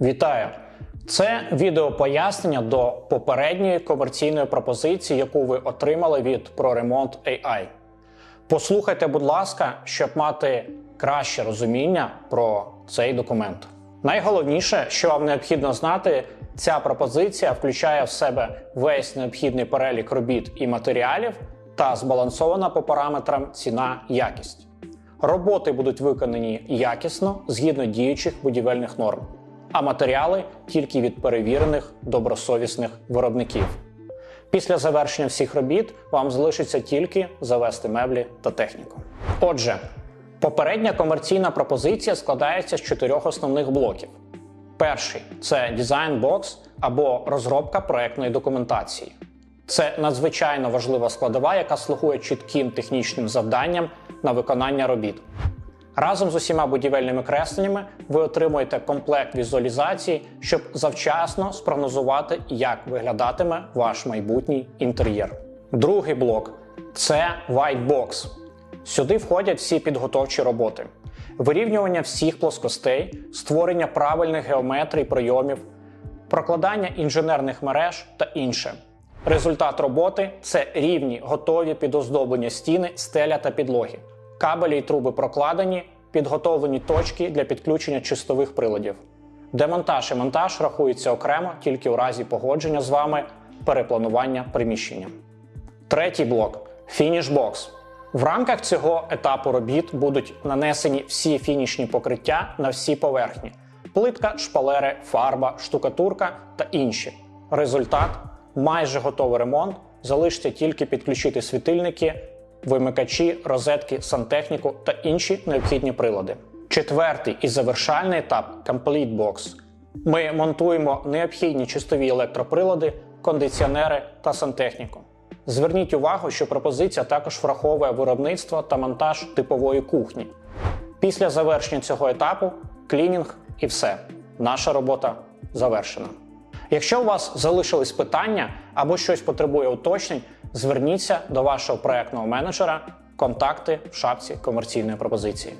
Вітаю! Це відео пояснення до попередньої комерційної пропозиції, яку ви отримали від ProRemont AI. Послухайте, будь ласка, щоб мати краще розуміння про цей документ. Найголовніше, що вам необхідно знати, ця пропозиція включає в себе весь необхідний перелік робіт і матеріалів та збалансована по параметрам ціна якість. Роботи будуть виконані якісно згідно діючих будівельних норм, а матеріали тільки від перевірених добросовісних виробників. Після завершення всіх робіт вам залишиться тільки завести меблі та техніку. Отже, попередня комерційна пропозиція складається з чотирьох основних блоків. Перший це дизайн-бокс або розробка проектної документації. Це надзвичайно важлива складова, яка слугує чітким технічним завданням на виконання робіт. Разом з усіма будівельними кресленнями ви отримуєте комплект візуалізації, щоб завчасно спрогнозувати, як виглядатиме ваш майбутній інтер'єр. Другий блок це White Box. Сюди входять всі підготовчі роботи, вирівнювання всіх плоскостей, створення правильних геометрій прийомів, прокладання інженерних мереж та інше. Результат роботи це рівні, готові під оздоблення стіни, стеля та підлоги. Кабелі й труби прокладені, підготовлені точки для підключення чистових приладів. Демонтаж і монтаж рахуються окремо тільки у разі погодження з вами перепланування приміщення. Третій блок фініш бокс. В рамках цього етапу робіт будуть нанесені всі фінішні покриття на всі поверхні: плитка, шпалери, фарба, штукатурка та інші. Результат майже готовий ремонт. Залишиться тільки підключити світильники, вимикачі, розетки, сантехніку та інші необхідні прилади. Четвертий і завершальний етап Complete Box. Ми монтуємо необхідні чистові електроприлади, кондиціонери та сантехніку. Зверніть увагу, що пропозиція також враховує виробництво та монтаж типової кухні. Після завершення цього етапу клінінг і все. Наша робота завершена. Якщо у вас залишились питання або щось потребує уточнень, зверніться до вашого проектного менеджера, контакти в шапці комерційної пропозиції.